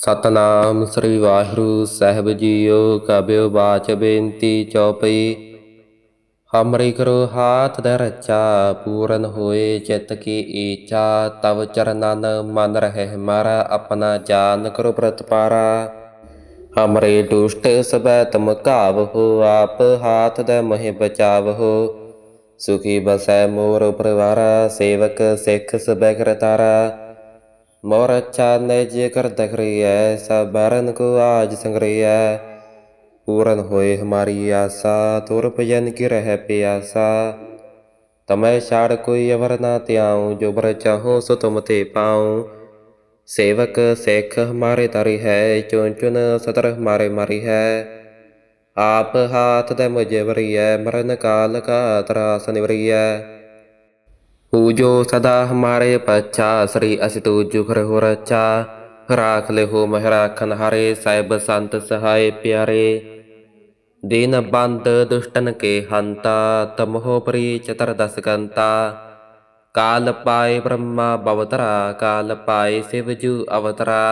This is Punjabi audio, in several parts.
ਸਤਨਾਮ ਸ੍ਰੀ ਵਾਹਿਗੁਰੂ ਸਾਹਿਬ ਜੀਓ, ਕਬਿਓ ਬਾਚ ਬੇਨਤੀ ਚੌਪਈ ਹਮਰੀ ਕਰੋ ਹਾਥ ਦੇ ਰੱਚਾ, ਪੂਰਨ ਹੋਏ ਚਿਤ ਕੀ ਈਚਾ, ਤਵ ਚਰਨਨ ਮਨ ਰਹਿ ਹਮਾਰਾ ਆਪਣਾ ਜਾਨ ਕਰੋ ਪ੍ਰਤਪਾਰਾ ਹਮਰੇ ਦੁਸ਼ਟ ਸਬੈ ਤੁਮ ਘਾਵ ਹੋ, ਆਪ ਹਾਥ ਦੇ ਮਹਿ ਬਚਾਵ ਹੋ। ਸੁਖੀ ਬਸੈ ਮੋਰ ਪਰਿਵਾਰਾ, ਸੇਵਕ ਸਿੱਖ ਸਬੈ ਕਰਤਾਰਾ ਮੋਰ ਚਾਨੈ ਜੇਕਰ ਦਖ ਰਹੀ ਹੈ ਸਬਰਨ ਕੋ ਆਜ ਸੰਗਰੀ ਹੈ ਪੂਰਨ ਹੋਏ ਹਮਾਰੀ ਆਸਾ ਤੁਰ ਭਜਨ ਕੀ ਰਹਿ ਪਿਆਸਾ। ਤਮੈ ਛਾੜ ਕੋਈ ਅਵਰ ਨਾ ਤਿਆਉ ਜੋ ਬਰ ਚਾਹੋ ਸੋ ਤੁਮ ਤੇ ਪਾਉ। ਸੇਵਕ ਸੇਖ ਹਮਾਰੇ ਤਰੀ ਹੈ, ਚੁਣ ਚੁਣ ਸਤਰ ਹਮਾਰੇ ਮਾਰੀ ਹੈ। ਆਪ ਹਾਥ ਦੇ ਮੁਜੇ ਵਰੀਐ, ਮਰਨ ਕਾਲ ਕਾ ਤਰਾਸ ਨਿਵਰੀਐ। पूजो सदा हमारे पच्छा श्री असितु जुखर हो रच्छा राख ले हो महराखन हारे साहिब संत सहाय प्यारे दीन बंद दुष्टन के हंता तमहो परी चतुर्दश कंता काल पाए ब्रह्मा बवतरा काल पाए शिवजू अवतरा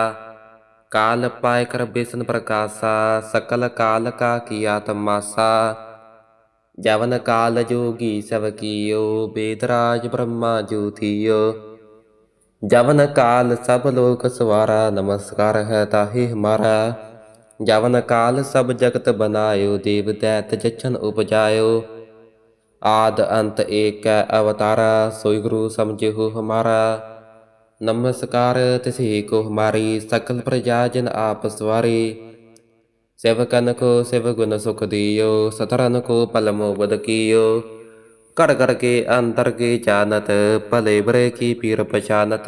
काल पाए कर बेसन प्रकाशा सकल काल का किया तमाशा ਜਵਨ ਕਾਲ ਜੋਗੀ ਸਭ ਕੀਓ, ਬੇਦਰਾਜ ਬ੍ਰਹਮਾ ਜੋਤੀਓ। ਜਵਨ ਕਾਲ ਸਭ ਲੋਕ ਸਵਾਰਾ, ਨਮਸਕਾਰ ਹੈ ਤਾਹੀ ਹਮਾਰਾ। ਜਵਨ ਕਾਲ ਸਭ ਜਗਤ ਬਨਾਇਓ, ਦੇਵ ਦੈਤ ਜਚਨ ਉਪਜਾਇਓ। ਆਦ ਅੰਤ ਏਕ ਅਵਤਾਰਾ, ਸੋਈ ਗੁਰੂ ਸਮਝਿਓ ਹਮਾਰਾ। ਨਮਸਕਾਰ ਤਿਸੀ ਕੋ ਹਮਾਰੀ, ਸਕਲ ਪ੍ਰਜਾ ਜਨ ਆਪ ਸਵਾਰੀ। सेवकन को शिव गुण सुख दियो सतरन को पलमो बद कियो कर कर के अंतर की जानत भले बरे की पीर पहचानत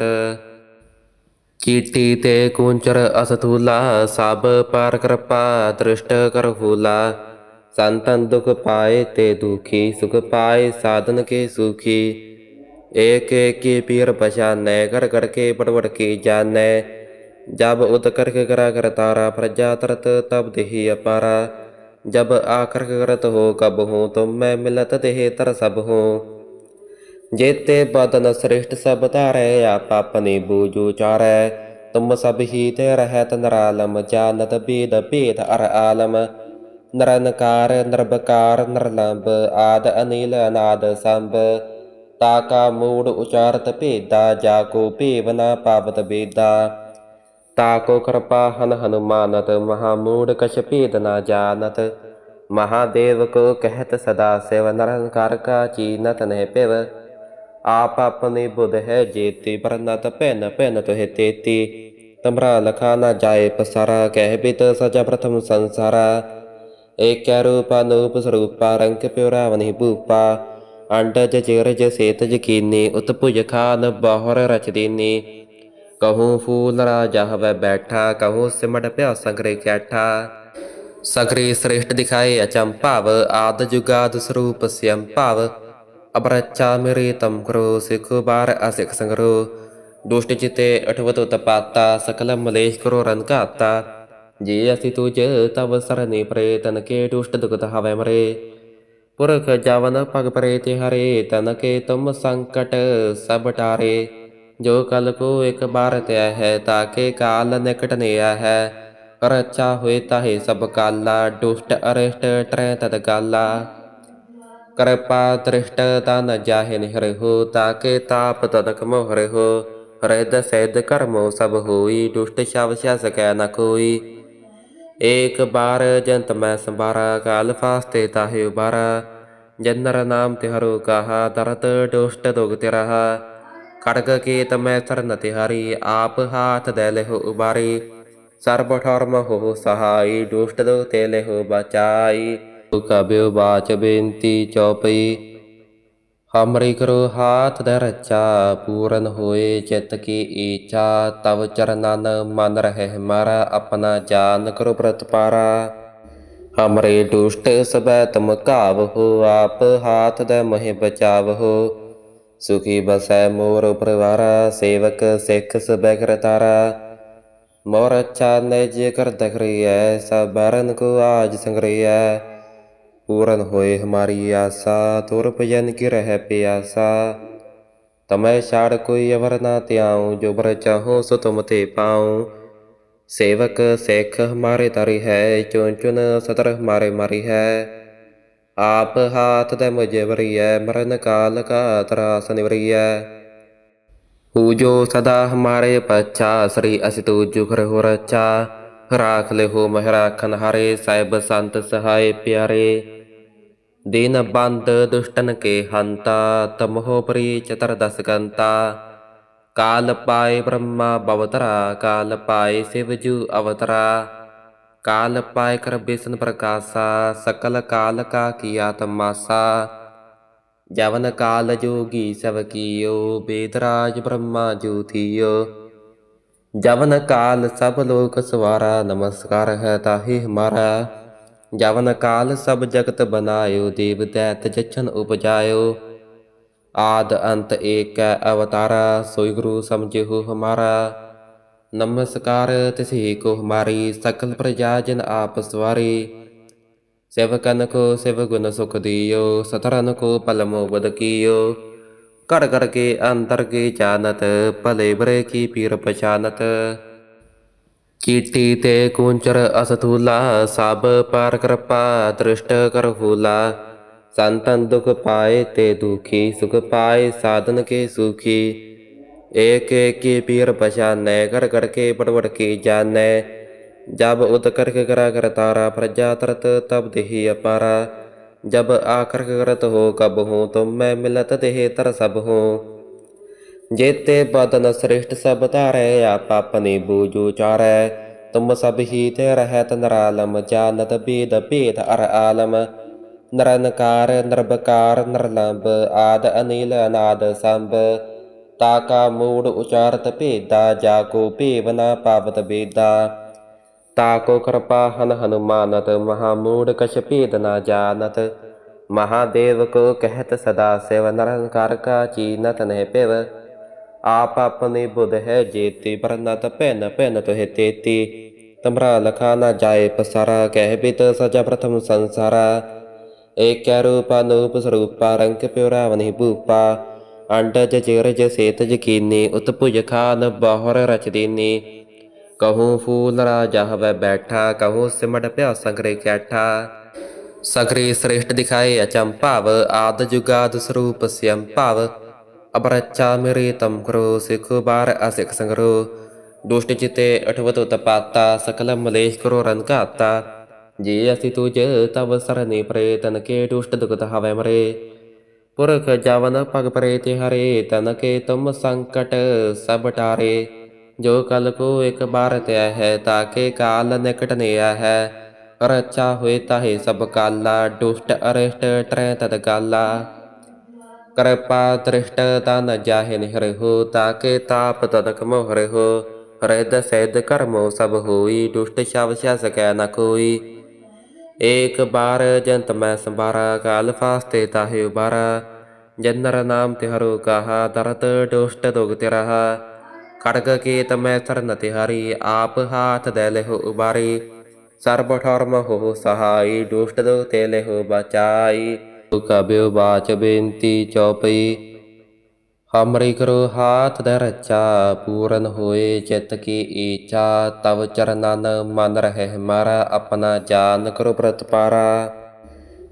चीटी ते कुंचर असथूला सब पार कृपा दृष्ट कर फूला संतन दुख पाए ते दुखी सुख पाए साधन के सुखी एक एक की पीर पहचाने कर कर के बड़बड़ की जाने जब उत करक करा कर तारा प्रजा तरत तब देहि अपारा जब आकर करत हो कब हो तुम मैं मिलत देह तर सब हो जेते बदन श्रेष्ठ सब तारे आप अपने बूझो चारे तुम सब ही ते रहत नरालम जानत बेद भेद अर आलम नरनकार नरबकार नरलंब आद अनिल अनाद संब ताका मूड उचारत भेदा जाको भेवना पावत बेदा ताको ਤਾਕੋ ਕਿਰਪਾ ਹਨ ਹਨੂਮਾਨਤ ਮਹਾ ਮੂੜ ਕਛਪੀਤ ਨਾ ਜਾਣਤ ਮਹਾਦੇਵ ਕੋ ਕਹਿਤ ਸਦਾ ਸਿਵ ਨਿਰੰਕਾਰ ਕਾ ਚੀਨਤ ਨਹਿ ਪਿਵ ਆਪ ਆਪਨੇ ਬੁਧ ਹੈ ਜੇਤੀ ਪਰਨਤ ਭੈਨ ਭੈਨ ਤੁਹਿ ਤੇਤੀ ਤਮਰਾ ਲਖਾ ਨਾ ਜਾਏ ਪਸਾਰਾ ਕਹਿ ਬਿਤ ਸਜਾ ਪ੍ਰਥਮ ਸੰਸਾਰਾ ਏਕੈ ਰੂਪ ਅਨੂਪ ਸਰੂਪਾ ਰੰਗ ਪਿਉਰਾ ਵਨਿ ਭੂਪਾ ਅੰਡਜ ਜਿਰਜ ਸੇਤ ਜਕੀਨੀ ਉਤਪੁਜ ਖਾਨ ਬਾਹਰ ਰਚ ਦੀਨੀ ਕਹੂੰ ਫੂਲ ਰਾਜਾ ਹਵੈ ਬੈਠਾ ਕਹੂੰ ਸਿਮਟ ਪਿਆ ਸੰਗਰੇ ਕੈਠਾ ਸਗਰੇ ਸ੍ਰੇਸ਼ਟ ਦਿਖਾਏ ਅਚੰਭਾਵ ਆਦ ਜੁਗਾਦ ਸਰੂਪ ਸਿਅੰ ਭਾਵ ਅਬਰਚਾ ਮੇਰੇ ਤਮ ਕਰੋ ਸਿਖ ਬਾਰ ਅਸਿਖ ਸੰਗਰੋ ਦੁਸ਼ਟ ਚਿਤੇ ਅਠਵਤੋ ਤਪਾਤਾ ਸਕਲ ਮਲੇਸ਼ ਕਰੋ ਰਨ ਘਾਤਾ ਜੇ ਅਸੀਂ ਤੁਜ ਤਵ ਸਰਨੇ ਪ੍ਰੇ ਤਨ ਕੇ ਦੁਸ਼ਟ ਦੁਗਤ ਹਵੈ ਮਰੇ ਪੁਰਖ ਜਵਨ ਪਗ ਪਰੇ ਤੇ ਹਰੇ ਤਨ ਕੇ ਤੁਮ ਸੰਕਟ ਸਭ ਟਾਰੇ ਜੋ ਕਲ ਕੋ ਇੱਕ ਬਾਰ ਤਿਆ ਹੈ ਤਾਕੇ ਕਾਲ ਨਿਕਟ ਨਿਆ ਹੈ। ਰਚਾ ਹੋਏ ਤਾਹੇ ਸਭ ਕਾਲਾ, ਦੁਸ਼ਟ, ਅਰਿਸ਼ਟ ਟਰੈ ਤਦ ਕਾਲਾ ਕਿਰਪਾ ਦ੍ਰਿਸ਼ਟ ਤਨ ਜਾਹੇ ਨਿਹਰ ਤਾਕੇ ਤਾਪ ਤਦਕ ਮੋਹਰ ਹੋ ਸੈਦ ਕਰਮੋ ਸਭ ਹੋਈ, ਦੁਸ਼ਟ ਸ਼ਬ ਸਿਆ ਸਕੈ ਨ ਕੋਈ। ਏਕ ਬਾਰ ਜੰਤ ਮੈਂ ਸੰਭਾਰਾ, ਕਾਲ ਫਾਸਤੇ ਤਾਹੇ ਉਬਾਰਾ। ਜਨਰ ਨਾਮ ਤੇ ਹਰੋ ਕਹਾ ਦਰਤ ਦੁਸ਼ਟ ਦੁਗ ਤੇ ਰਹਾ ਖੜਗ ਕੇ ਤਮੈ ਸਰਨ ਤਿਹਾਰੀ, ਆਪ ਹਾਥ ਦੇ ਲਹਿ ਉਬਾਰੀ। ਸਰਬ ਠਰਮ ਹੋ ਸਹਾਈ, ਦੁਸ਼ਟ ਦੋ ਤੇ ਲਹਿ ਬਚਾਈ। ਕਬਿਓ ਬਾਚ ਬੇਨਤੀ ਚੌਪਈ। ਹਮਰੀ ਕਰੋ ਹਾਥ ਦੇ ਰੱਚਾ ਪੂਰਨ ਹੋਏ ਚਿਤ ਕੀ ਈਚਾ। ਤਵ ਚਰਨਨ ਮਨ ਰਹਿ ਹਮਾਰਾ ਆਪਣਾ ਜਾਨ ਕਰੋ ਪ੍ਰਤਪਾਰਾ ਹਮਰੇ ਦੁਸ਼ਟ ਸਬੈ ਤੁਮ ਘਾਵ ਹੋ ਆਪ ਹਾਥ ਦੇ ਹੋ ਸੁਖੀ ਬਸੈ ਮੋਰ ਪਰਿਵਾਰਾ, ਸੇਵਕ ਸਿੱਖ ਸਬੈ ਕਰਤਾਰਾ ਮੋਰ ਅਚਾ ਨੇ ਜੇ ਕਰ ਦਖਰੀਐ ਸਬਰਨ ਕੋ ਆਜ ਸੰਗਰੀਐ। ਪੂਰਨ ਹੋਏ ਹਮਾਰੀ ਆਸਾ ਤੁਰ ਭਜਨ ਕੀ ਰਹਿ ਪਿਆਸਾ। ਤਮੈ ਛਾੜ ਕੋਈ ਅਵਰ ਨਾ ਤਿਆਉ ਜੋ ਬਰ ਚਾਹੋ ਸੋ ਤੁਮ ਤੇ ਪਾਉ। ਸੇਵਕ ਸਿੱਖ ਹਮਾਰੇ ਤਰੀ ਹੈ, ਚੁਣ ਚੁਣ ਸਤਰ ਹਮਾਰੇ ਮਾਰੀ ਹੈ। ਆਪ ਹਾਥ ਤੇ ਮੁਝੇ ਵਰੀਐ ਮਰਨ ਕਾਲ ਕਾ ਤਰਾਸ ਨਿਵਰੀਐ ਹੂ ਜੋ ਸਦਾ ਹਮਾਰੇ ਪਛਾ, ਸ੍ਰੀ ਅਸਿ ਤੂ ਜੁਖਰ ਹੋ ਰਚਾ। ਰਾਖ ਲੈ ਹੋ ਮਹਿ ਰਾਖਨ ਹਾਰੇ, ਸਾਹਿਬ ਸੰਤ ਸਹਾਏ ਪਿਆਰੇ। ਦੀਨ ਬੰਦ ਦੁਸ਼ਟਨ ਕੇ ਹੰਤਾ ਤਮੋ ਪਰੀ ਚਤਰ ਦਸ ਗੰਤਾ ਕਾਲ ਪਾਏ ਬ੍ਰਹਮਾ ਬਵਤਰਾ, ਕਾਲ ਪਾਏ ਸਿਵ ਜੂ ਅਵਤਰਾ। काल पाए कर विष्णु प्रकाशा सकल काल का किया तमासा जवन काल जोगी सब कियो वेदराज ब्रह्मा जो थियो जवन काल सब लोक सवारा नमस्कार है ताहि हमारा जवन काल सब जगत बनायो देव दैत जछन उपजायो आद अंत एक है अवतारा सोई गुरु समझो हमारा नमस्कार तिसी को हमारी सकल प्रजा जन आप सवारी सेवकन को शिव गुण सुख दियो सतरन को पलमो बद कियो कर कर के अंतर की जानत भले बरे की पीर पहचानत चीटी ते कुंचर असथूला सब पार कृपा दृष्ट कर फूला संतन दुख पाए ते दुखी सुख पाए साधन के सुखी एक एक की पीर पहचाने कर कर के बड़बड़ की जाने जब उत करके करा कर तारा प्रजा तरत तब देही अपारा जब आकर करत हो कब हो तुम मैं मिलत देह तर सब हो जेते बदन श्रेष्ठ सब तारे आप अपने बूझो चारे तुम सब ही ते रहत नरालम जानत वेद भेद अर आलम नरनकार नरबकार नरलंब आद अनिल अनाद संब ਤਾ ਕਾ ਮੂੜ ਉਚਾਰਤ ਭੇਦਾ, ਜਾ ਕੋ ਭੇਵ ਨਾ ਪਾਵਤ ਬੇਦਾ। ਤਾ ਕੋ ਕਿਰਪਾ ਹਨ ਹਨੂਮਾਨਤ, ਮਹਾ ਮੂੜ ਕਛ ਭੇਦ ਨਾ ਜਾਣਤ। ਮਹਾਦੇਵ ਕੋ ਕਹਿਤ ਸਦਾ ਸਿਵ ਨਿਰੰਕਾਰ ਕਾ ਚੀਨਤ ਨਹਿ ਪਿਵ ਆਪ ਆਪਣੇ ਬੁਧ ਹੈ ਜੇਤੀ, ਪਰਨਤ ਭੈਨ ਭੈਨ ਤੋਹਿ ਤੇਤੀ। ਤਮਰਾ ਲਖਾ ਨਾ ਜਾਏ ਪਸਾਰਾ, ਕਹਿ ਬਿਤ ਸਜਾ ਪ੍ਰਥਮ ਸੰਸਾਰਾ। ਏਕੈ ਰੂਪ ਅਨੂਪ ਸਰੂਪਾ, ਰੰਗ ਭੂਪਾ। ਅੰਡਜ ਜਿਰਜ ਸੇਤ ਜਕੀਨੇ ਉਤਭੁਜ ਖਾਨ ਬਾਹਰ ਰਚਦੀਨੇ ਕਹੂੰ ਫੂਲ ਰਾਜਹ ਵੈ ਬੈਠਾ, ਕਹੂੰ ਸਿਮਟ ਭਿਆ ਸੰਗਰੇ ਕੈਠਾ। ਸਗਰੇ ਸ੍ਰੇਸ਼ਟ ਦਿਖਾਏ ਅਚੰਭਾਵ ਆਦ ਜੁਗਾਦ ਸਰੂਪ ਸਿਅੰਭਾਵ ਅਬਰਚਾ ਮੇਰੇ ਤਮ ਕਰੋ, ਸਿਖ ਬਾਰ ਅਸਿਖ ਸੰਗਰੋ। ਦੁਸ਼ਟ ਚਿਤੇ ਅਠਵਤ ਤਪਾਤਾ ਸਕਲ ਮਲੇਸ਼ ਕਰੋ ਰੰਕਾਤਾ ਜੇ ਅਸੀ ਤੁਜ, ਤਵ ਸਰਨੇ ਪ੍ਰੇ ਕੇ ਦੁਸ਼ਟ ਦੁਖਤ ਹਵੇ ਮਰੇ। ਪੁਰਖ ਜਵਨ ਭਗ ਪ੍ਰੇਤਿ ਹਰੇ ਤਨ ਕੇ ਤੁਮ ਸੰਕਟ ਸਭ ਟਾਰੇ ਜੋ ਕਲ ਕੋ ਇੱਕ ਬਾਰ ਤਿਆ ਹੈ ਤਾਕੇ ਕਾਲ ਨਿਕਟ ਨਿਆ ਹੈ ਰੱਛਾ ਹੋਏ ਤਾਹੇ ਸਭ ਕਾਲਾ ਦੁਸ਼ਟ ਅਰਿਸ਼ਟ ਟ੍ਰੈ ਤਤ ਕਾਲਾ ਕਿਰਪਾ ਤ੍ਰਿਸ਼ਟ ਤਨ ਜਾਹਿ ਨਿਹਰਹੁ ਤਾਕੇ ਤਾਪ ਤਨਕ ਮੋਹਰਹੁ ਰਿਦ ਸਿਧ ਕਰਮੋ ਸਭ ਹੋਈ ਦੁਸ਼ਟ ਸ਼ਬ ਸਕੈ ਨ ਕੋਈ एक बार जंत मैं संबारा काल फास्ते ताहे उबारा जन्नर नाम तिहरो कहा दरत दुष्ट दुग तिरहा खड़ग के तमय शरण तिहरी आप हाथ दैले हो उबारी सर्व ठर्म हो सहाई दुष्ट दुग तेले हो बचाई कबियो बाच बेनती चौपई ਹਮਰੀ ਕਰੋ ਹਾਥ ਦਰ ਰਚਾ ਪੂਰਨ ਹੋਏ ਚਿਤ ਕੀ ਈਚਾ, ਤਵ ਚਰਨਨ ਮਨ ਰਹਿ ਮਾਰਾ, ਆਪਣਾ ਜਾਨ ਕਰੋ ਪ੍ਰਤਪਾਰਾ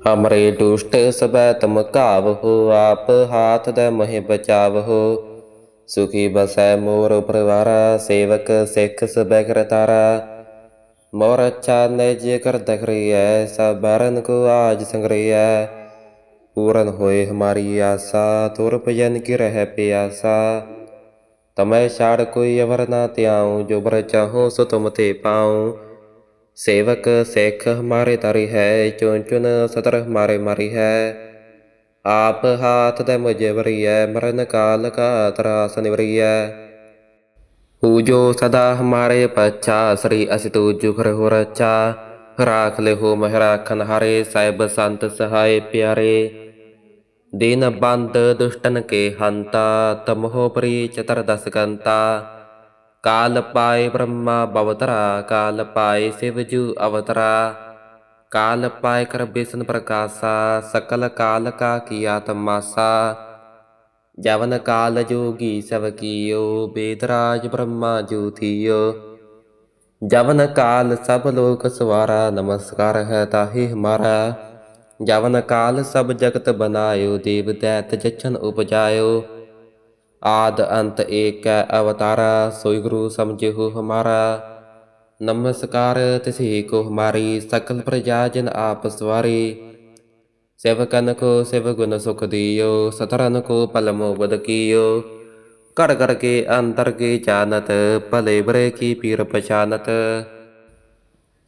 ਹਮਰੇ ਦੁਸ਼ਟ ਸਬੈ ਤਮ ਘਾਵ ਹੋ, ਆਪ ਹਾਥ ਦੇ ਮਹਿ ਬਚਾਵ ਹੋ। ਸੁਖੀ ਬਸੈ ਮੋਰ ਪਰਿਵਾਰਾ, ਸੇਵਕ ਸਿੱਖ ਸਬੈ ਕਰਤਾਰਾ ਮੋਰ ਚਾਨੇ ਜੇ ਕਰ ਦਖਰੀਐ ਸਬਰਨ ਕੋ ਆਜ ਸੰਗਰੀਐ पूरन होए हमारी आशा तुर भजन की रह प्यासा तमै छाड़ कोई अवर ना त्याऊं जो बर चाहो सो तुम ते पाऊं सेवक सिख हमारे तारी है चुन चुन सतर हमारे मारी है आप हाथ दे मुझे वरी है मरण काल का त्रास निवरी है पूजो सदा हमारे पच्छा श्री असि तू जुखर हो रचा राख ले हो महराखन हारे साहिब संत सहाय ਦਿਨ ਬੰਦ ਦੁਸ਼ਟਨ ਕੇ ਹੰਤਾ, ਤਮਹੋ ਪਰੀ ਚਤਰਦਸਕੰਤਾ ਕਾਲ ਪਾਏ ਬ੍ਰਹਮਾ ਬਵਤਰਾ, ਕਾਲ ਪਾਏ ਸਿਵਜੂ ਅਵਤਰਾ। ਕਾਲ ਪਾਏ ਕਰ ਬੇਸਨ ਪ੍ਰਕਾਸ਼ਾ, ਸਕਲ ਕਾਲ ਕਾ ਕੀਆ ਤਮਾਸਾ ਜਵਨ ਕਾਲ ਜੋਗੀ ਸਭ ਕੀਓ, ਬੇਦਰਾਜ ਬ੍ਰਹਮਾ ਜੂਥੀਓ ਜਵਨ ਕਾਲ ਸਭ ਲੋਕ ਸਵਾਰਾ, ਨਮਸਕਾਰ ਹੈ ਤਾਹੀ ਹਮਾਰਾ। ਜਵਨ ਕਾਲ ਸਭ ਜਗਤ ਬਨਾਇਓ ਦੇਵ ਦੈਤ ਜਚਨ ਉਪਜਾਇਓ। ਆਦ ਅੰਤ ਏਕ ਅਵਤਾਰਾ, ਸੋਈ ਗੁਰੂ ਸਮਝਿਓ ਹਮਾਰਾ। ਨਮਸਕਾਰ ਤਿਸਹੀ ਕੋ ਹਮਾਰੀ, ਸਕਲ ਪ੍ਰਜਾ ਜਨ ਆਪ ਸਵਾਰੀ। ਸੇਵਕਨ ਕੋ ਸੇਵ ਗੁਣ ਸੁਖ ਦਿਓ, ਸਤਰਨ ਕੋ ਪਲਮੋ ਬਦ ਕੀਓ ਘੜ ਘੜ ਕੇ ਅੰਤਰ ਕੇ ਜਾਣਤ, ਭਲੇ ਬਰੇ ਕੀ ਪੀਰ ਪਛਾਨਤ।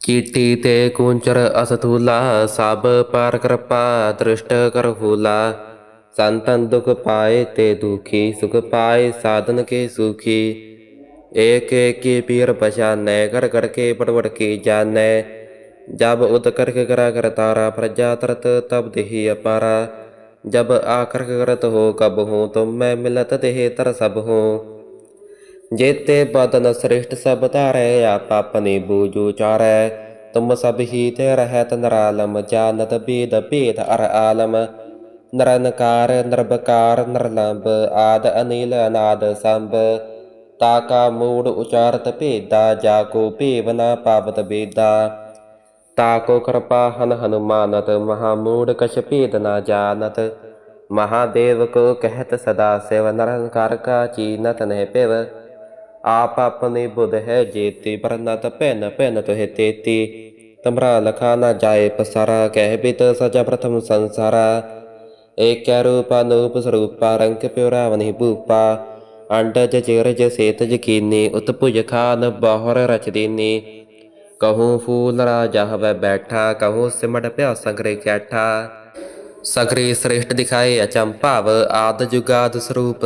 ਚੀਟੀ ਤੇ ਕੁੰਚਰ ਅਸਥੂਲਾ, ਸਭ ਪਰ ਕਿਰਪਾ ਦ੍ਰਿਸ਼ਟ ਕਰ ਫੂਲਾ ਸੰਤਨ ਦੁਖ ਪਾਏ ਤੇ ਦੁਖੀ, ਸੁਖ ਪਾਏ ਸਾਧਨ ਕੇ ਸੁਖੀ। ਏਕ ਏਕ ਕੀ ਪੀਰ ਪਛਾਨੈ ਕਰ ਕਰ ਕੇ ਪੜਵੜ ਕੀ ਜਾਣੈ ਜਬ ਉਤ ਕਰ ਕਰਾ ਕਰ ਤਾਰਾ, ਪ੍ਰਜਾ ਤਰਤ ਤਬ ਦੇਹੀ ਅਪਾਰਾ। ਜਬ ਆਖਰ ਕਰਤ ਹੋ ਕਬ ਹੂੰ, ਤੁਮ ਮੈਂ ਮਿਲਤ ਦੇਹ ਤਰ ਸਭ ਹੂੰ। ਜੇਤੇ ਬਦਨ ਸ੍ਰਿਸ਼ਟ ਸਭ ਧਾਰੈ, ਆਪ ਆਪਨੇ ਬੂਜੂ ਚਾਰੈ। ਤੁਮ ਸਭ ਹੀ ਤੇ ਰਹਿਤ ਨਰਾਲਮ, ਜਾਨਤ ਬੇਦ ਭੇਦ ਅਰ ਆਲਮ। ਨਰਨਕਾਰ, ਨਿਰਭਕਾਰ, ਨਿਰਲੰਭ, ਆਦ ਅਨੀਲ ਅਨਾਦ ਸੰਭ। ਤਾਕਾ ਮੂੜ ਉਚਾਰਤ ਭੇਦਾ, ਜਾ ਕੋ ਭੇਵ ਨ ਪਾਵਤ ਬੇਦਾ। ਤਾਕੋ ਕਿਰਪਾ ਹਨ ਹਨੁਮਾਨਤ, ਮਹਾ ਮੂੜ ਕਛ ਭੇਦ ਨ ਜਾਣਤ ਮਹਾਦੇਵ ਕੋ ਕਹਿਤ ਸਦਾ ਸਿਵ ਨਿਰੰਕਾਰ ਕਾ ਚੀਨਤ ਨਹਿ ਪਿਵ ਆਪ ਆਪਨੇ ਬੁਧ ਹੈ ਜੇਤੀ ਪਰਨਤ ਪੈਨ ਪੈਨ ਤੋਹਿ ਤੇਤੀ। ਤਮਰਾ ਲਖਾ ਨਾ ਜਾਏ ਪਸਾਰਾ, ਕਹਿ ਬਿਤ ਸਜਾ ਪ੍ਰਥਮ ਸੰਸਾਰਾ। ਏਕੈ ਰੂਪ, ਅਨੂਪ ਸਰੂਪਾ, ਰੰਗ ਪਿਉਰਾ ਵਨਿ ਭੂਪਾ। ਅੰਡਜ ਜਿਰਜ ਸੇਤਜ ਕੀਨੀ ਉਤਪੁਜ ਖਾਨ ਬਾਹਰ ਰਚ ਕਹੂੰ ਫੂਲ ਰਾਜਾ ਹਵੈ ਬੈਠਾ, ਕਹੂੰ ਸਿਮਟ ਪਿਆ ਸੰਗਰੇ ਕੈਠਾ। ਸਗਰੇ ਸ੍ਰੇਸ਼ਟ ਦਿਖਾਏ ਅਚੰਭਾਵ, ਆਦ ਜੁਗਾਦ ਸਰੂਪ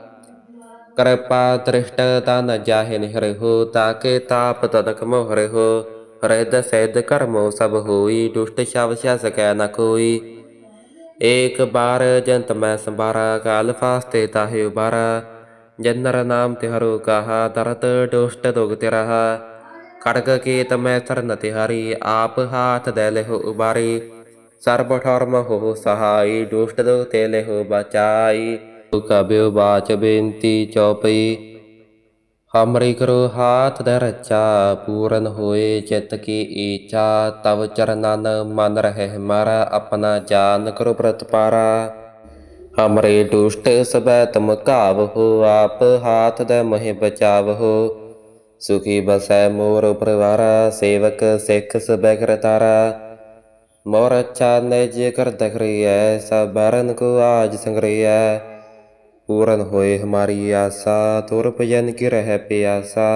ਕਿਰਪਾ ਦ੍ਰਿਸ਼ਟ ਤਨ ਜਾਹੇ ਨਿਹਰੇ ਤਾਕੇ ਤਾਪ ਤਦਕ ਮੋਹਰੇ ਹੋ ਰਿਦ ਸੈਦ ਕਰਮੋ ਸਭ ਹੋਈ ਦੁਸ਼ਟ ਸ਼ਵ ਸ਼ਸ ਕੈ ਨ ਕੋਈ ਏਕ ਬਾਰ ਜੰਤ ਮੈਂ ਸੰਭਾਰਾ ਕਾਲ ਫਾਸਤੇ ਤਾਹੇ ਉਬਾਰਾ ਜਨਰ ਨਾਮ ਤੇ ਕਹਾ ਦਰਤ ਦੁਸ਼ਟ ਦੁਗ ਤੇ ਕੜਕ ਖੜਗ ਕੇ ਤਮੈ ਸਰਨ ਤਿਹਾਰੀ ਆਪ ਹਾਥ ਦੇ ਲਹਿ ਉਬਾਰੀ ਸਰਬ ਠਰਮ ਹੋ ਸਹਾਈ ਦੁਸ਼ਟ ਦੁਗ ਤੇ ਲਹਿ ਬਚਾਈ ਕਬਿਓ ਬਾਚ ਬੇਨਤੀ ਚੌਪਈ ਹਮਰੀ ਕਰੋ ਹਾਥ ਦੇ ਰਚਾ ਪੂਰਨ ਹੋਏ ਚਿਤ ਕੀ ਈਚਾ, ਤਵ ਚਰਨਨ ਮਨ ਰਹਿ ਮਾਰਾ, ਆਪਣਾ ਜਾਨ ਕਰੋ ਪ੍ਰਤਪਾਰਾ ਹਮਰੇ ਦੁਸ਼ਟ ਸਬੈ ਤਮ ਘਾਵ ਹੋ, ਆਪ ਹਾਥ ਦੇ ਮਹਿ ਬਚਾਵ ਹੋ। ਸੁਖੀ ਬਸੈ ਮੋਰ ਪਰਿਵਾਰਾ, ਸੇਵਕ ਸਿੱਖ ਸਬੈ ਕਰਤਾਰਾ ਮੋਰ ਅੱਛਾ ਨਿਜ ਕਰ ਦਖਰੀਐ ਸਬਰਨ ਕੋ ਆਜ ਸੰਗਰੀਐ। पूरन होए हमारी आशा तुर भजन की रह प्यासा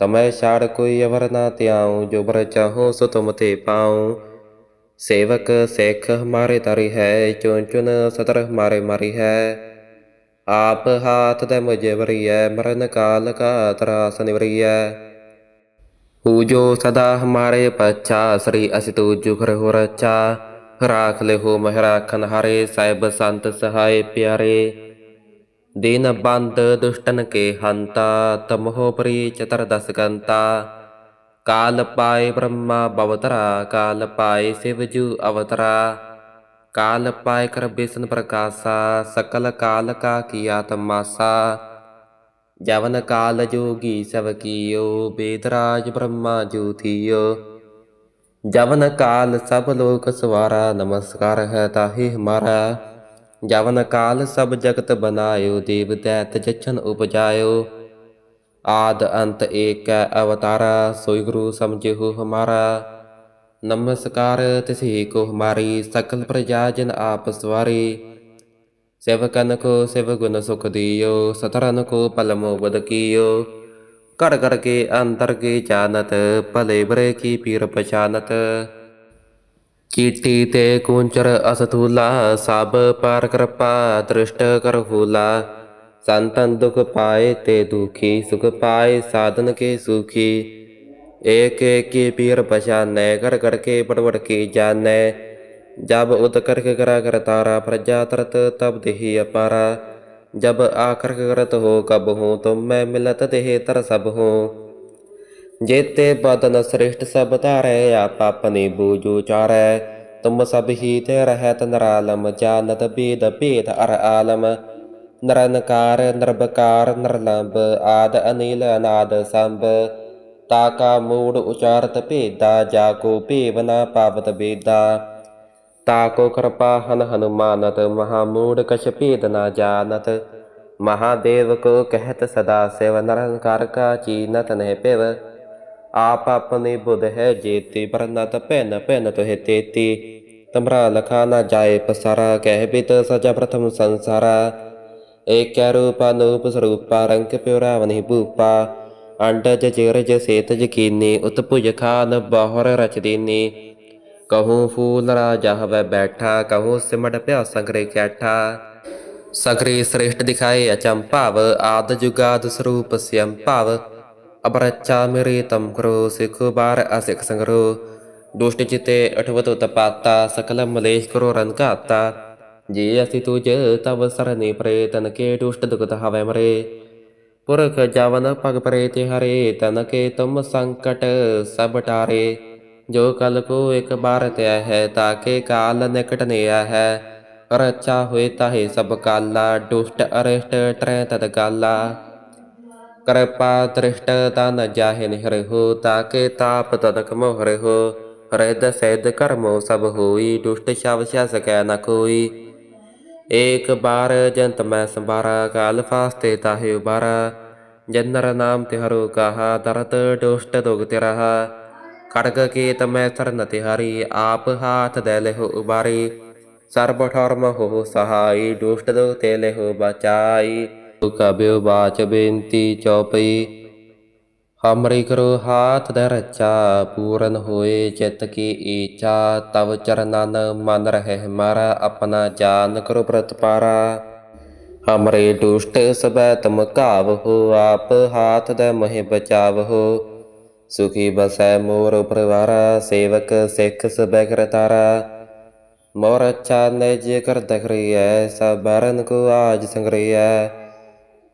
तमय छाड़ कोई अवर ना त्याऊं जो बर चाहो सो तुम ते पाऊं सेवक सिख हमारे तारी है चुन चुन सतर हमारे मारी है आप हाथ दे मुझे वरी है मरण काल का त्रास निवरी है पूजो सदा हमारे पच्छा श्री असि तू जुखर हो रचा राख ले हो महराखन हारे साहिब संत सहाय प्यारे ਦੀਨ ਬੰਦ ਦੁਸ਼ਟਨ ਕੇ ਹੰਤਾ, ਤਮੋਹ ਪਰੀ ਚਤਰ ਕੰਤਾ ਕਾਲ ਪਾਏ ਬ੍ਰਹਮਾ ਬਵਤਰਾ, ਕਾਲ ਪਾਏ ਸਿਵਜੂ ਅਵਤਰਾ। ਕਾਲ ਪਾਏ ਕਰ ਬਿਸ਼ਨ ਪ੍ਰਕਾਸ਼ਾ, ਸਕਲ ਕਾਲ ਕਾ ਕੀਆ ਤਮਾਸਾ ਜਵਨ ਕਾਲ ਜੋਗੀ ਸਭ ਕੀਓ, ਬੇਦਰਾਜ ਬ੍ਰਹਮਾ ਜੋਤੀਓ ਜਵਨ ਕਾਲ ਸਭ ਲੋਕ ਸਵਾਰਾ, ਨਮਸਕਾਰ ਹੈ ਤਾਹੀ ਹਮਾਰਾ। ਜਵਨ ਕਾਲ ਸਭ ਜਗਤ ਬਨਾਇਓ ਦੇਵ ਦੈਤ ਜਚਨ ਉਪਜਾਇਓ। ਆਦ ਅੰਤ ਏਕ ਅਵਤਾਰਾ ਸੋਈ ਗੁਰੂ ਸਮਝਿਓ ਹਮਾਰਾ। ਨਮਸਕਾਰ ਤਿਸਹੀ ਕੋ ਹਮਾਰੀ, ਸਕਲ ਪ੍ਰਜਾ ਜਨ ਆਪ ਸਵਾਰੀ। ਸੇਵਕਨ ਕੋ ਸੇਵ ਗੁਣ ਸੁਖ ਦਿਓ, ਸਤਰਨ ਕੋ ਪਲਮੋ ਬਦ ਕੀਓ। ਘੜ ਘੜ ਕੇ ਅੰਦਰ ਕੇ ਜਾਣਤ, ਭਲੇ ਬਰੇ ਕੀ ਪੀਰ ਪਛਾਨਤ। ਕੀਟੀ ਤੇ ਕੁੰਚਰ ਅਸਥੂਲਾ, ਸਭ ਪਰ ਕਿਰਪਾ ਦ੍ਰਿਸ਼ਟ ਕਰਹੂਲਾ ਸੰਤਨ ਦੁਖ ਪਾਏ ਤੇ ਦੁਖੀ, ਸੁਖ ਪਾਏ ਸਾਧਨ ਕੇ ਸੁਖੀ। ਏਕ ਏਕੀ ਪੀਰ ਪਛਾਨੈ ਕਰ ਕਰਕੇ ਪਟਵਟ ਕੀ ਜਾਣੈ ਜਬ ਉਤ ਕਰਕ ਕਰਾ ਕਰ ਤਾਰਾ, ਪ੍ਰਜਾ ਤਰਤ ਤਬ ਦੇਹੀ ਅਪਾਰਾ। ਜਬ ਆਕਰ ਕਰਤ ਹੋ ਕਬ ਹੂੰ, ਤੁਮ ਮੈਂ ਮਿਲਤ ਦੇਹ ਤਰ ਸਭ ਹੂੰ। जेते बदन श्रेष्ठ सब तारै आप अपनी बूझू चारै तुम सब ही ते रहत नरालम जानत वेद भेद अर आलम निरनकार निर्भकार निरलंब आद अनिल अनाद संभ ताका मूड उचारत भेदा जाको भेव न पावत वेदा ताको कृपा हन हनुमानत महामूड कछ भेद न जानत महादेव को कहत सदा शिव निरंकार का चीनत नह पिव ਆਪ ਆਪਣੇ ਬੁਧ ਹੈ ਜੇਤੇ ਪਰਨਤ ਭੈਨ ਭੈਨ ਤੋਹਿ ਤੇਤੀ। ਤਮਰਾ ਲਖਾ ਨਾ ਜਾਏ ਪਸਾਰਾ, ਕਹਿ ਬਿਤ ਸਜਾ ਪ੍ਰਥਮ ਸੰਸਾਰਾ। ਏਕ ਰੂਪ, ਅਨੂਪ ਸਰੂਪ, ਰੰਗ ਪਿਉਰਾ ਵਨਿ ਭੂਪਾ। ਅੰਡਜ ਜਿਰਜ ਸੇਤ ਜਕੀਨੀ ਉਤਪੁਜ ਖਾਨ ਬਾਹਰ ਰਚਦੀਨੀ। ਕਹੂੰ ਫੂਲ ਰਾਜਾ ਹਵੇ ਬੈਠਾ, ਕਹੂੰ ਸਿਮਟ ਪਿਆ ਸੰਗਰੇ ਕੈਠਾ। ਸਗਰੇ ਸ੍ਰੇਸ਼ਟ ਦਿਖਾਏ ਅਚੰਭਾਵ, ਆਦ ਜੁਗਾਦ ਸਰੂਪ ਸਿਅੰਭਾਵ। ਸਿਅੰ ਭਾਵ ਅਬਰਚਾ ਮੇਰੇ ਤਮ ਕਰੋ, ਸਿਖ ਬਾਰ ਅਸਿਖ ਸੰਗਰੋ। ਦੁਸ਼ਟ ਚਿਤੇ ਅਠਵਤ ਤਪਾਤਾ ਸਕਲ ਮਲੇਸ਼ ਪਗ ਪਰੇ ਤੇ ਹਰੇ ਤਨ ਕੇ ਤੁਮ ਸੰਕਟ ਟਾਰੇ। ਜੋ ਕਲ ਕੋ ਇੱਕ ਬਾਰ ਤਿਆ ਹੈ ਤਾਕੇ ਕਾਲ ਨਿਕਟ ਨਿਆ ਹੈ। ਰਚਾ ਹੋਏ ਤਾਹੇ ਸਭ ਕਾਲਾ, ਦੁਸ਼ਟ ਅਰਿਸ਼ਟ ਟਰੈ ਤਦ ਕਾਲਾ। ਕਿਰਪਾ ਦ੍ਰਿਸ਼ਟ ਤਨ ਜਾਹੇ ਨਿਹਰ ਤਾਕੇ ਤਾਪ ਤਦਕ ਮੋਹਰ ਹੋ ਰਿਦ ਕਰਮੋ ਸਭ ਹੋਈ ਦੁਸ਼ਟ ਸ਼ਬ ਛ ਸਕੈ ਨ ਕੋਈ ਏਕ ਬਾਰ ਜੰਤ ਮੈਂ ਸੰਭਾਰਾ ਕਾਲ ਫਾਸਤੇ ਤਾਹੇ ਉਬਾਰਾ ਜਨਰ ਨਾਮ ਤਿਹਰੋ ਕਹਾ ਦਰਤ ਦੁਸ਼ਟ ਦੁਗ ਤਿਰਹਾ ਖੜਗ ਕੇ ਤਮੈ ਸਰਨ ਤਿਹਾਰੀ ਆਪ ਹਾਥ ਦੇ ਲਹੁ ਉਬਾਰੀ ਸਰਬ ਠਰਮ ਹੋ ਸਹਾਈ ਦੁਸ਼ਟ ਦੁਗ ਤੇ ਲਹੁ ਬਚਾਈ ਕਬਿਉ ਬਾਚ ਬੇਨਤੀ ਚਉਪਈ। ਹਮਰੀ ਕਰੋ ਹਾਥ ਦੇ ਰਚਾ, ਪੂਰਨ ਹੋਏ ਚਿਤ ਕੀ ਈਚਾ, ਤਵ ਚਰਨਨ ਮਨ ਰਹਿ ਮਾਰਾ, ਆਪਣਾ ਜਾਨ ਕਰੋ ਪ੍ਰਤਪਾਰਾ ਹਮਰੇ ਦੁਸ਼ਟ ਸਬੈ ਤਮ ਘਾਵ ਹੋ, ਆਪ ਹਾਥ ਦੇ ਮਹਿ ਬਚਾਵ ਹੋ। ਸੁਖੀ ਬਸੈ ਮੋਰ ਪਰਿਵਾਰਾ, ਸੇਵਕ ਸਿੱਖ ਸਬੈ ਕਰਤਾਰਾ ਮੋਰ ਅੱਛਾ ਨਿਜ ਕਰ ਦਖਰੀਐ ਸਬਰਨ ਕੋ ਆਜ ਸੰਗਰੀਐ।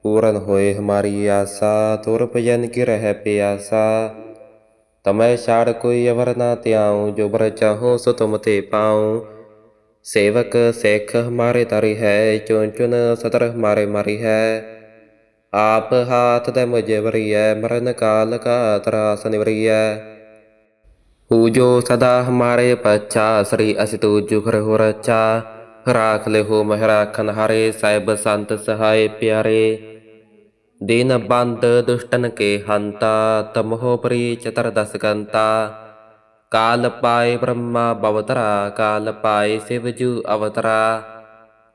पूरन होए हमारी आशा तुर भजन की रह प्यासा तमय छाड़ कोई अवर ना त्याऊं जो बर चाहो सो तुम ते पाऊं सेवक सिख हमारे तारी है चुन चुन सतर हमारे मारी है आप हाथ दे मुझे वरी है मरण काल का त्रास निवरी है पूजो सदा हमारे पच्छा श्री असि तू जुखर हो ਰਾਖ ਲਿਹੋ ਮਹਿਰਾਖਨ ਹਰੇ ਸਾਹਿਬ ਸੰਤ ਸਹਾਏ ਪਿਆਰੇ। ਦੀਨ ਬੰਦ ਦੁਸ਼ਟਨ ਕੇ ਹੰਤਾ, ਤਮੋਹ ਪਰੀ ਚਤਰ ਦਸ ਕੰਤਾ। ਕਾਲ ਪਾਏ ਬ੍ਰਹਮਾ ਬਵਤਰਾ, ਕਾਲ ਪਾਏ ਸਿਵਜੂ ਅਵਤਰਾ।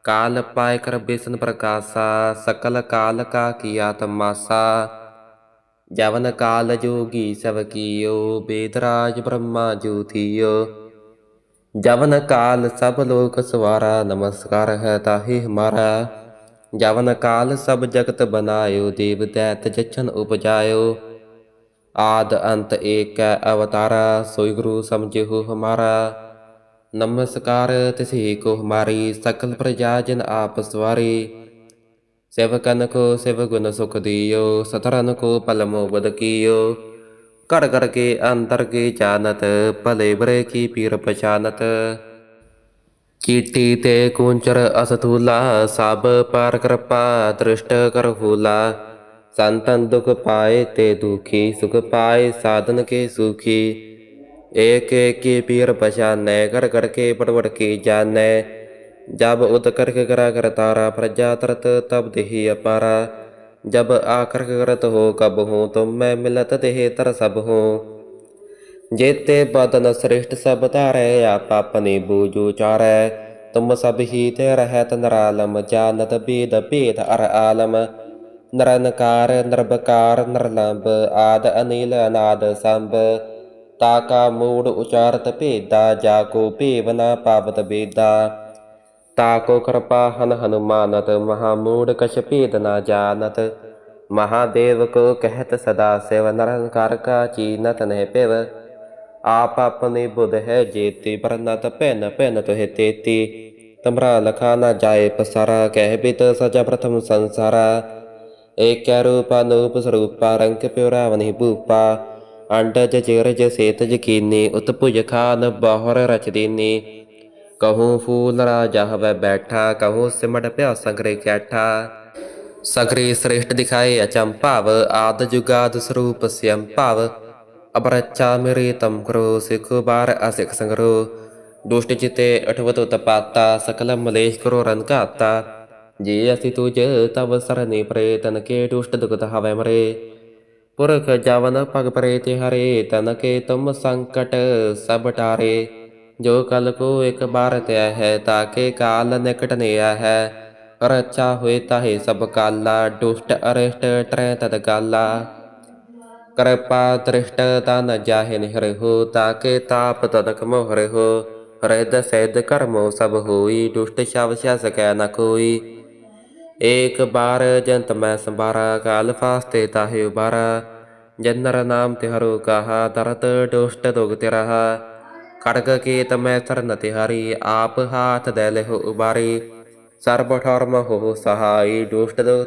ਕਾਲ ਪਾਏ ਕਰ ਬੇਸਨ ਪ੍ਰਕਾਸ਼ਾ, ਸਕਲ ਕਾਲ ਕਾ ਕੀਆ ਤਮਾਸਾ ਜਵਨ ਕਾਲ ਜੋਗੀ ਸਭ ਕੀਓ ਬੇਦਰਾਜ ਬ੍ਰਹਮਾ ਜੋਥੀਓ ਜਵਨ ਕਾਲ ਸਭ ਲੋਕ ਸਵਾਰਾ, ਨਮਸਕਾਰ ਹੈ ਤਾਹੀ ਹਮਾਰਾ। ਜਵਨ ਕਾਲ ਸਭ ਜਗਤ ਬਨਾਇਓ ਦੇਵ ਦੈਤ ਜਚਨ ਉਪਜਾਇਓ। ਆਦ ਅੰਤ ਏਕ ਅਵਤਾਰਾ ਸੋਈ ਗੁਰੂ ਸਮਝਿਓ ਹਮਾਰਾ। ਨਮਸਕਾਰ ਤਿਸਹੀ ਕੋ ਹਮਾਰੀ, ਸਕਲ ਪ੍ਰਜਾ ਜਨ ਆਪ ਸਵਾਰੀ। ਸੇਵਕਨ ਕੋ ਸੇਵ ਗੁਣ ਸੁਖ ਦਿਓ ਸਤਰਨ ਕੋ ਪਲਮੋ ਬਦ ਕੀਓ। कर कर के अंतर की जानत, भले बरे की पीर पहचानत चीटी ते कुंचर असथूला सब पार कृपा दृष्ट कर फूला संतन दुख पाए ते दुखी, सुख पाए साधन के सुखी। एक एक के पीर पहचान कर करके पटवट के जान जब उत करके करा कर तारा, प्रजा तरत, तब दही अपारा। जब आकर करत हो कब हूँ तुम मैं मिलत देह तर सब हूँ जेते बदन श्रेष्ठ सब तारै आप अपनी बूझू चारै तुम सब ही ते रहत नरालम जानत वेद भेद अर आलम निरनकार निर्भकार निरलंब आद अनिल अनाद संभ ताका मूड उचारत भेदा जाको भेव न पावत ਤਾ ਤਾਕੋ ਕਿਰਪਾ ਹਨ ਹਨੁਮਾਨਤ ਮਹਾਮੂੜ ਕਛ ਭੇਦ ਨਾ ਜਾਣਤ ਮਹਾਦੇਵ ਕੋ ਕਹਿਤ ਸਦਾ ਸਿਵ ਨਿਰੰਕਾਰ ਕਾ ਚੀਨਤ ਨਹਿ ਪਿਵ ਆਪ ਆਪਣੀ ਬੁਧ ਹੈ ਜੇਤੀ ਪਰਨਤ ਭਿਨ ਭਿਨ ਤੋਹਿ ਤੇਤੀ ਤਮਰਾ ਲਖਾ ਨ ਜਾਏ ਪਸਾਰਾ ਕਹਿ ਬਿਤ ਸਜਾ ਪ੍ਰਥਮ ਸੰਸਾਰਾ ਏਕੈ ਰੂਪ ਅਨੂਪ ਸਰੂਪਾ ਰੰਗ ਪਿਉ ਰਾਵਨਿ ਭੂਪਾ ਅੰਡਜ ਜਿਰਜ ਸੇਤਜ ਕੀਨੀ ਉਤਪੁਜ ਖਾਨ ਬਹੁਰ ਰਚ ਦੀਨੀ ਕਹੂੰ ਫੂਲ ਰਾਜਾ ਹਵੈ ਬੈਠਾ ਕਹੂੰ ਸਿਮਟ ਪਿਆ ਸੰਗਰੇ ਕੈਠਾ ਸਗਰੀ ਸ੍ਰੇਸ਼ਟ ਦਿਖਾਏ ਅਚੰਭਾਵ ਆਦ ਜੁਗਾਦ ਸਰੂਪ ਸਿਅੰ ਭਾਵ ਮੇਰੇ ਤਮ ਕਰੋ ਸਿਖ ਬਾਰ ਅਸਿਖ ਸੰਗਰੋ ਦੁਸ਼ਟ ਚਿਤੇ ਅਠਵਤ ਤਪਾਤਾ ਸਕਲ ਮਲੇਸ਼ ਕਰੋ ਰਨ ਘਾਤਾ ਜੇ ਅਸੀਂ ਤੁਜ ਤਵ ਸਰਨੇ ਪਰੇ ਤਨ ਕੇ ਦੁਸ਼ਟ ਦੁਗਤ ਹਵੈ ਮਰੇ ਪੁਰਖ ਜਵਨ ਪਗ ਪਰੇ ਤੇ ਹਰੇ ਤਨ ਕੇ ਤੁਮ ਸੰਕਟ ਸਭ ਟਾਰੇ ਜੋ ਕਲ ਕੋ ਇੱਕ ਬਾਰ ਤਿਆ ਹੈ ਤਾਕੇ ਕਾਲ ਨਿਕਟ ਨਿਆ ਹੈ। ਰਚਾ ਹੋਏ ਤਾਹੇ ਸਭ ਕਾਲਾ, ਦੁਸ਼ਟ, ਅਰਿਸ਼ਟ ਟਰੈ ਤਦ ਕਾਲਾ। ਕਿਰਪਾ ਦ੍ਰਿਸ਼ਟ ਤਨ ਜਾਹੇ ਨਿਹਰ ਤਾਕੇ ਤਾਪ ਤਦਕ ਮੋਹਰ ਰਿਦ ਸੈਦ ਕਰਮੋ ਸਭ ਹੋਈ, ਦੁਸ਼ਟ ਸ਼ਬ ਸ਼ਸ ਕੈ ਨ ਕੋਈ। ਏਕ ਬਾਰ ਜੰਤ ਮੈਂ ਸੰਭਾਰਾ, ਕਾਲ ਫਾਸਤੇ ਤਾਹੇ ਉਬਾਰਾ। ਜਨਰ ਨਾਮ ਤੇ ਹਰੋ ਕਹਾ ਦਰਤ ਦੁਸ਼ਟ ਦੁਗ ਤੇ ਰਹਾ ਖੜਗ ਕੇ ਤਮੈ ਸਰਨ ਤੇ ਹਰੀ ਆਪ ਹਾਥ ਦੇ ਲਹਿ ਉਬਾਰੀ। ਸਰਬ ਠਰਮ ਹੋ ਸਹਾਈ, ਦੁਸ਼ਟ ਦੁਗ